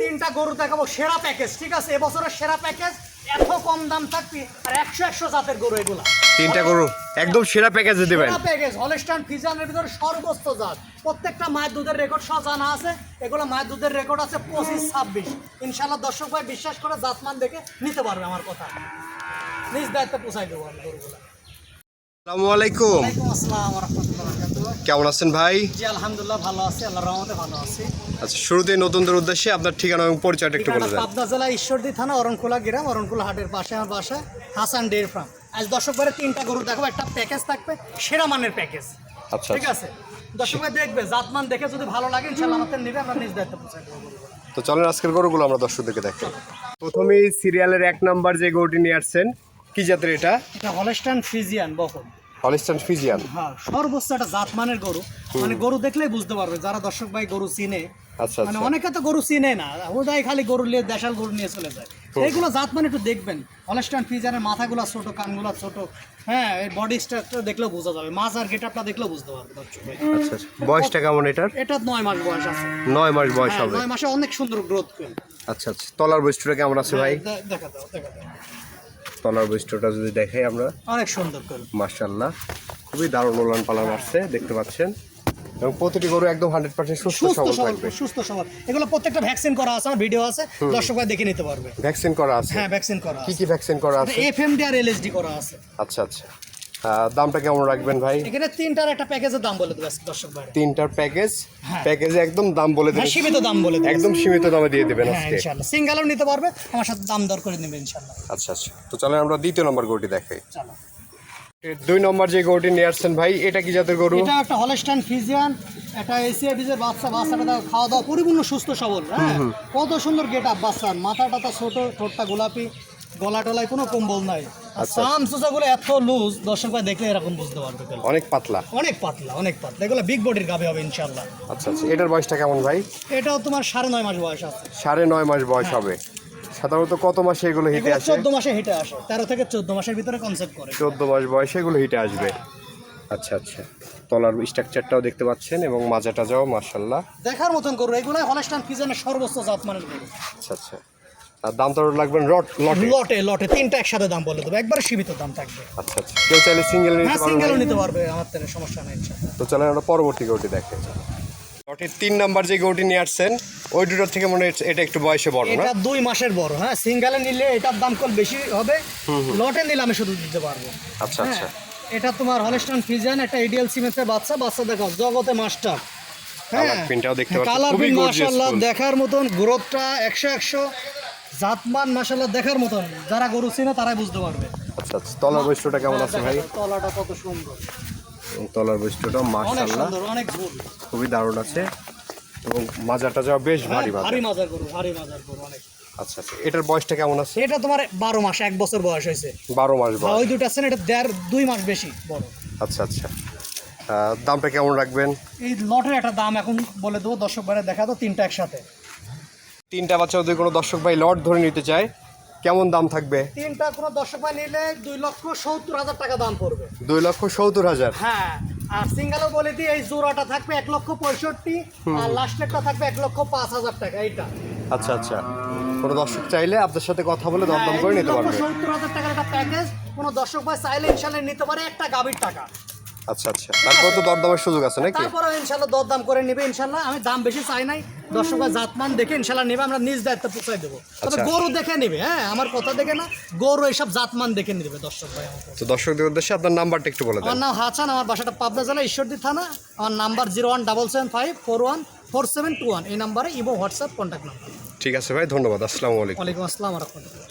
তিনটা গরু দেখাবো সেরা প্যাকেজ ঠিক আছে? এবছরের সেরা প্যাকেজ এত কম দাম থাকবে আর একশো একশো জাতের গরু এগুলা। তিনটা গরু একদম সেরা প্যাকেজে দেবেন। সেরা প্যাকেজ হলস্টাইন ফিজানের ভিতরে সর্বোচ্চ জাত। প্রত্যেকটা মায়ের দুধের রেকর্ড সহ জানা আছে এগুলো মায়ের দুধের রেকর্ড আছে পঁচিশ ছাব্বিশ। ইনশাল্লাহ দর্শক ভাই বিশ্বাস করে জাতমান দেখে নিতে পারবে আমার কথা। নিজ দায়িত্বে পোষাই দেবো আমি গরুগুলো। আসসালামু আলাইকুম। কেমন আছেন ভাই? আলহামদুলিল্লাহ ভালো আছি আল্লাহর রহমতে ভালো আছি। আচ্ছা শুরুতেই নতুনদের উদ্দেশ্যে আপনার ঠিকানা এবং পরিচয়টা একটু বলে দেন। পাবনা জেলা ঈশ্বরদী থানা অরণখোলা গ্রাম অরণখোলা হাটের পাশে আমার বাসা হাসান ডেয়ারি ফার্ম। আজ তিনটা গরু দেখো একটা প্যাকেজ থাকবে সেরা মানের প্যাকেজ। আচ্ছা ঠিক আছে? দর্শক ভাই দেখবে জাতমান দেখে যদি ভালো লাগে ইনশাল্লাহ আমাদের নিবে আমরা নিজ দায়িত্ব পৌঁছে তো চলেন আজকের গরুগুলো আমরা দর্শকদেরকে দেখাই। প্রথমেই সিরিয়ালের এক নাম্বার যে গরুটি নিয়ে আসছেন কি জাতের এটা? এটা হলস্টান ফিজিয়ান বকন। Holstein Friesian. হ্যাঁ সর্বোচ্চ একটা জাতমানের গরু। মানে গরু দেখলেই বুঝতে পারবে যারা দর্শক ভাই গরু চিনে। আচ্ছা মানে আচ্ছা। অনেকে তো গরু চিনে না ওটাই খালি গরু নিয়ে দেশাল গরু নিয়ে চলে যায়। এইগুলো জাত মানে একটু দেখবেন। হলস্টান ফিজারের মাথাগুলো ছোট কানগুলো ছোট। হ্যাঁ এই বডি স্ট্রাকচার দেখলেও বোঝা যাবে। মাছ আর গেটআপটা দেখলেও বুঝতে পারবে দর্শক ভাই। আচ্ছা আচ্ছা। বয়সটা কেমন এটার? এটা নয় মাস বয়স আছে। নয় মাস বয়স হ্যাঁ, হবে। নয় মাসে অনেক সুন্দর গ্রোথ করে। আচ্ছা আচ্ছা। তলার বৈশিষ্ট্যটা কেমন আছে ভাই? দেখা দাও দেখা দাও। তলার বৈশিষ্ট্যটা যদি দেখাই আমরা। অনেক সুন্দর করে। মার্শাল্লাহ খুবই দারুণ উলান পালান আসছে দেখতে পাচ্ছেন। এবং প্রতিটি গরু একদম হান্ড্রেড পার্সেন্ট সুস্থ সবল থাকবে। সুস্থ সবল। এগুলো প্রত্যেকটা ভ্যাকসিন করা আছে আমার ভিডিও আছে দর্শক দেখে নিতে পারবে। ভ্যাকসিন করা আছে? হ্যাঁ ভ্যাকসিন করা কি আছে। কি ভ্যাকসিন করা আছে? এফএমডি আর এলএসডি করা আছে। আচ্ছা আচ্ছা। দামটা কেমন রাখবেন ভাই? এখানে তিনটার একটা প্যাকেজের দাম বলে দেবে দর্শক ভাই তিনটার প্যাকেজ হ্যাঁ। প্যাকেজে একদম দাম বলে হ্যাঁ দেবেন সীমিত দাম বলে দেবে। একদম সীমিত দামে দিয়ে দেবেন হ্যাঁ আজকে। ইনশাল্লাহ সিঙ্গেলও নিতে পারবে আমার সাথে দাম দর করে নেবে ইনশাল্লাহ আচ্ছা আচ্ছা। তো চলেন আমরা দ্বিতীয় নম্বর গরুটি দেখাই। চলো। দুই নম্বর যে গরুটি নিয়ে আসছেন ভাই এটা কি জাতের গরু? এটা একটা হলস্টাইন ফিজিয়ান একটা এসিয়া ডিজের বাচ্চা বাচ্চাটা খাওয়া দাওয়া পরিপূর্ণ সুস্থ সবল হ্যাঁ? কত সুন্দর গেট আপ বাচ্চার মাথাটা তো ছোট ঠোঁটটা গোলাপি গলা টলায় কোনো কম্বল নাই। সাম সুসাগুলো এত লুজ দর্শক ভাই দেখলে এরকম বুঝতে পারবে অনেক পাতলা। অনেক পাতলা অনেক পাতলা। এগুলো বিগ বডির গাবে হবে ইনশাল্লাহ আচ্ছা আচ্ছা। এটার বয়সটা কেমন ভাই? এটাও তোমার সাড়ে নয় মাস বয়স আছে। সাড়ে নয় মাস বয়স হবে। সাধারণত কত মাসে এগুলো হিটে এগুলো আসে? চোদ্দ মাসে হেঁটে আসে। তেরো থেকে চোদ্দ মাসের ভিতরে কনসেপ্ট করে। চোদ্দ মাস বয়সে এগুলো হিটে আসবে। আচ্ছা আচ্ছা। তলার স্ট্রাকচারটাও দেখতে পাচ্ছেন এবং মাজাটা যাও মার্শাল্লাহ দেখার মতন গরু। এগুলো ফিজনের সর্বোচ্চ জাত মানের আচ্ছা আচ্ছা। দাম তো লাগবেন রট লটে। লটে লটে। তিনটা একসাথে দাম বলে দেবো। একবার সীমিত দাম থাকবে। আচ্ছা আচ্ছা। কেউ চাইলে সিঙ্গেল নিতে হ্যাঁ পারবেন সিঙ্গেলও নিতে পারবে। আমার তেনে সমস্যা নেই তো চলেন আমরা পরবর্তী গরুটি দেখে। লটের তিন নাম্বার যে গরুটি নিয়ে আসছেন ওই দুটোর থেকে মনে হচ্ছে এটা একটু বয়সে বড় না? এটা দুই মাসের বড় হ্যাঁ? সিঙ্গেলে নিলে এটার দাম কম বেশি হবে। লটে নিলে আমি শুধু দিতে পারব। আচ্ছা আচ্ছা। হ্যাঁ, এটা তোমার হলস্টাইন ফিজিয়ান একটা এডিএল সিমেন্সের বাচ্চা। বাচ্চা দেখো জগতে মাস্টার পাচ্ছি, কালার প্রিন্ট মাশাআল্লাহ দেখার মতন গ্রোথটা একশো একশো। জাতমান মাশাআল্লাহ দেখার মতন। যারা গরু চিনে তারাই বুঝতে পারবে। আচ্ছা আচ্ছা তলার বৈশিষ্ট্যটা কেমন আছে ভাই? তলাটা কত সুন্দর। তলার বৈশিষ্ট্যটা অনেক সুন্দর অনেক ভুল। খুবই দারুণ আছে। এবং মাজারটা যাওয়া বেশ ভারী হ্যাঁ, ভারী মাজার গরু ভারী মাজার গরু অনেক। আচ্ছা আচ্ছা এটার বয়সটা কেমন আছে? এটা তোমার বারো মাস এক বছর বয়স হয়েছে। বারো মাস বয়স। ওই দুটো আছে এটা দেড় দুই মাস বেশি বড়। আচ্ছা আচ্ছা। দামটা কেমন রাখবেন? এই লটের একটা দাম এখন বলে দেবো দর্শক বাইরে দেখা তো তিনটা একসাথে। তিনটা বাচ্চা যদি কোনো দর্শক ভাই লট ধরে নিতে চায় কেমন দাম থাকবে? তিনটা কোনো দর্শক ভাই নিলে দুই লক্ষ সত্তর হাজার টাকা দাম পড়বে। দুই লক্ষ সত্তর হাজার? হ্যাঁ আর সিঙ্গেলও বলে দিই এই জোড়াটা থাকবে এক লক্ষ পঁয়ষট্টি আর লাস্টেরটা থাকবে এক লক্ষ পাঁচ হাজার টাকা এইটা। আচ্ছা আচ্ছা। কোনো দর্শক চাইলে আপনার সাথে কথা বলে দরদাম করে নিতে পারবে। সত্তর হাজার টাকার একটা প্যাকেজ কোনো দর্শক ভাই চাইলে ইনশাল্লাহ নিতে পারে একটা গাভীর টাকা। আচ্ছা আচ্ছা। তারপর তো দরদামের সুযোগ আছে নাকি? তারপরে ইনশাল্লাহ দরদাম করে নেবে ইনশাল্লাহ আমি দাম বেশি চাই নাই। দর্শক জাতমান দেখে ইনশাল্লাহ নেবে আমরা নিজ দায়িত্ব পৌঁছাই দেবো। তবে আচ্ছা। গরু দেখে নেবে হ্যাঁ আমার কথা দেখে না। গরু এইসব জাতমান দেখে নেবে দর্শক ভাই। তো দর্শকদের উদ্দেশ্যে আপনার নাম্বারটা একটু বলে দেন। আমার নাম হাসান আমার বাসাটা পাবনা জেলা ঈশ্বরদী থানা। আমার number zero one double seven five four one four seven two one. এই নাম্বারে ইবো হোয়াটসঅ্যাপ কন্ট্যাক্ট নাম্বার। ঠিক আছে ভাই ধন্যবাদ। আসসালামু আলাইকুম। ওয়ালাইকুম আসসালাম রহমতুল্লাহ